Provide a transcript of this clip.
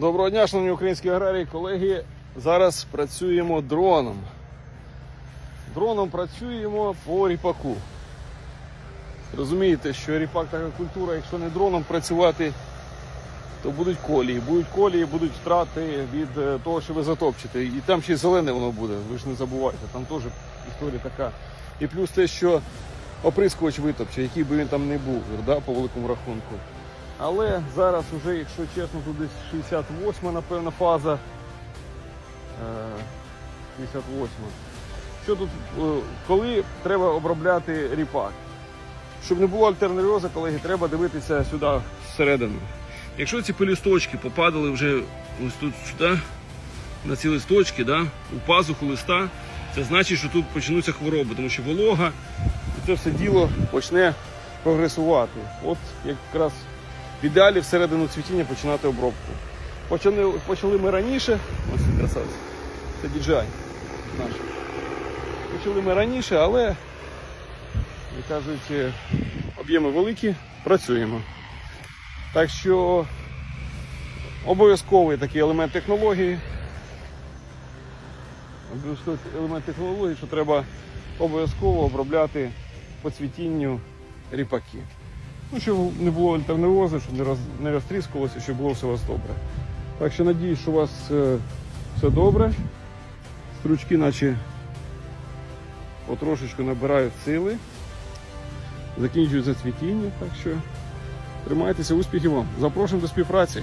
Доброго дня, шановні українські аграрії, колеги. Зараз працюємо дроном. Дроном працюємо по ріпаку. Розумієте, що ріпак така культура, якщо не дроном працювати, то будуть колії. Будуть колії, будуть втрати від е, того, що ви затопчете. І там ще й зелене воно буде, ви ж не забувайте, там теж історія така. І плюс те, що оприскувач витопче, який би він там не був, да, по великому рахунку. Але зараз уже, якщо чесно, тут десь 68 напевно, фаза. Е, 68. Що тут, е, коли треба обробляти ріпак? Щоб не було альтернеріозу, колеги, треба дивитися сюди всередину. Якщо ці пелюсточки попадали вже ось тут сюди, на ці листочки, да, у пазуху листа, це значить, що тут почнуться хвороби, тому що волога і це все діло почне прогресувати. От якраз в ідеалі всередину цвітіння починати обробку. Почали, почали ми раніше, ось цей красавець, це DJI наш. Почали ми раніше, але, як кажуть, е, об'єми великі, працюємо. Так що обов'язковий такий елемент технології. Обов'язковий елемент технології, що треба обов'язково обробляти по цвітінню ріпаки. Ну, щоб не було альтернерозу, щоб не, роз, не розтріскувалося, щоб було все у вас добре. Так що надіюсь, що у вас е, все добре. Стручки наче потрошечку набирають сили. закінчують зацвітіння. так що тримайтеся, успіхів вам. Запрошуємо до співпраці.